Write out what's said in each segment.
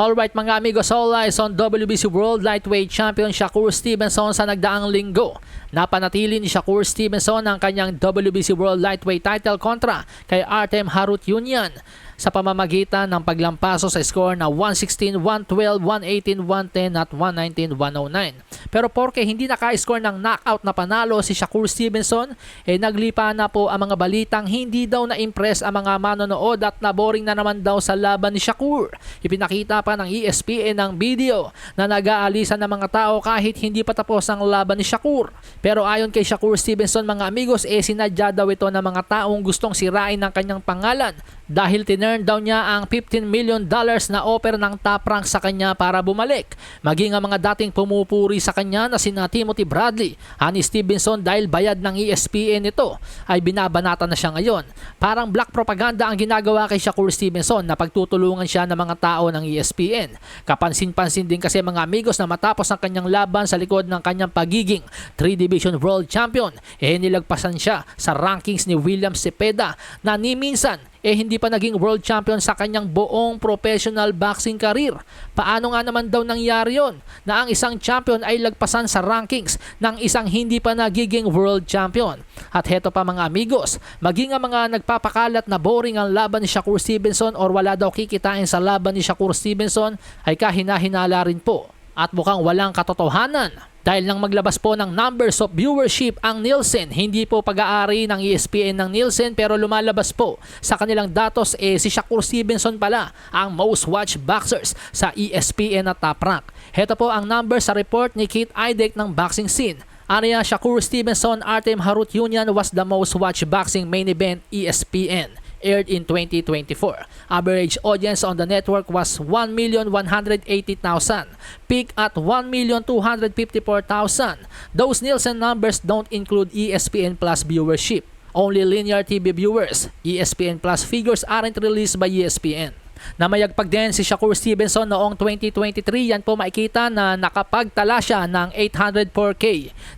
Alright mga amigos, all eyes on WBC World Lightweight Champion Shakur Stevenson sa nagdaang linggo. Napanatili ni Shakur Stevenson ang kanyang WBC World Lightweight title kontra kay Artem Harutyunyan sa pamamagitan ng paglampaso sa score na 116, 112, 118, 110 at 119, 109. Pero porke hindi naka-score ng knockout na panalo si Shakur Stevenson, eh naglipa na po ang mga balitang hindi daw na-impress ang mga manonood at naboring na naman daw sa laban ni Shakur. Ipinakita pa ng ESPN ng video na nag-aalisan ng mga tao kahit hindi pa tapos ang laban ni Shakur. Pero ayon kay Shakur Stevenson mga amigos, eh sinadya daw ito ng mga taong gustong sirain ang kanyang pangalan dahil tinurn down niya ang 15 million dollars na offer ng top rank sa kanya para bumalik. Maging ang mga dating pumupuri sa kanya na sina Timothy Bradley, Honey Stevenson dahil bayad ng ESPN ito ay binabanata na siya ngayon. Parang black propaganda ang ginagawa kay Shakur Stevenson na pagtutulungan siya ng mga tao ng ESPN. Kapansin-pansin din kasi mga amigos na matapos ang kanyang laban sa likod ng kanyang pagiging 3 Division World Champion, eh nilagpasan siya sa rankings ni William Cepeda na ni minsan eh hindi pa naging world champion sa kanyang buong professional boxing career. Paano nga naman daw nangyari yon na ang isang champion ay lagpasan sa rankings ng isang hindi pa nagiging world champion? At heto pa mga amigos, maging ang mga nagpapakalat na boring ang laban ni Shakur Stevenson or wala daw kikitain sa laban ni Shakur Stevenson ay kahina-hinala rin po at mukhang walang katotohanan. Dahil nang maglabas po ng numbers of viewership ang Nielsen, hindi po pag-aari ng ESPN ng Nielsen pero lumalabas po sa kanilang datos eh si Shakur Stevenson pala ang most watched boxers sa ESPN at Top Rank. Heto po ang numbers sa report ni Keith Idek ng Boxing Scene. Area Shakur Stevenson Artem Harutyunyan was the most watched boxing main event ESPN aired in 2024. Average audience on the network was 1,180,000, peak at 1,254,000. Those Nielsen numbers don't include ESPN Plus viewership. Only linear TV viewers. ESPN Plus figures aren't released by ESPN. Namayagpag din si Shakur Stevenson noong 2023. Yan po makikita na nakapagtala siya ng 804K.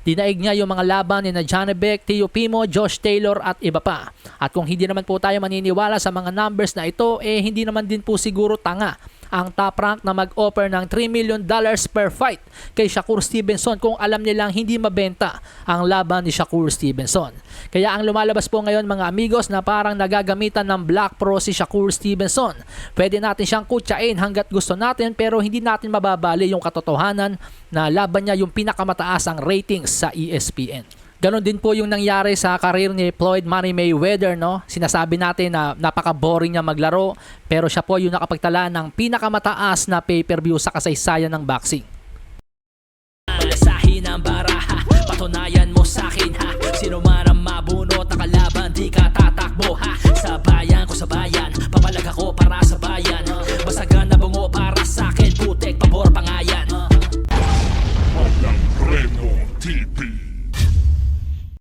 Dinaig niya yung mga laban ni na Johnny Beck, Tio Pimo, Josh Taylor at iba pa. At kung hindi naman po tayo maniniwala sa mga numbers na ito, eh hindi naman din po siguro tanga ang top rank na mag-offer ng 3 million dollars per fight kay Shakur Stevenson kung alam nilang hindi mabenta ang laban ni Shakur Stevenson. Kaya ang lumalabas po ngayon mga amigos na parang nagagamitan ng Black Pro si Shakur Stevenson. Pwede natin siyang kutsain hanggat gusto natin pero hindi natin mababali yung katotohanan na laban niya yung pinakamataas ang ratings sa ESPN. Ganon din po yung nangyari sa karir ni Floyd Money Mayweather, no? Sinasabi natin na napaka-boring niya maglaro, pero siya po yung nakapagtala ng pinakamataas na pay-per-view sa kasaysayan ng boxing. Alasahin ang baraha, patunayan mo sa akin ha, sino man ang mabunot na kalaban, di ka tatakbo ha,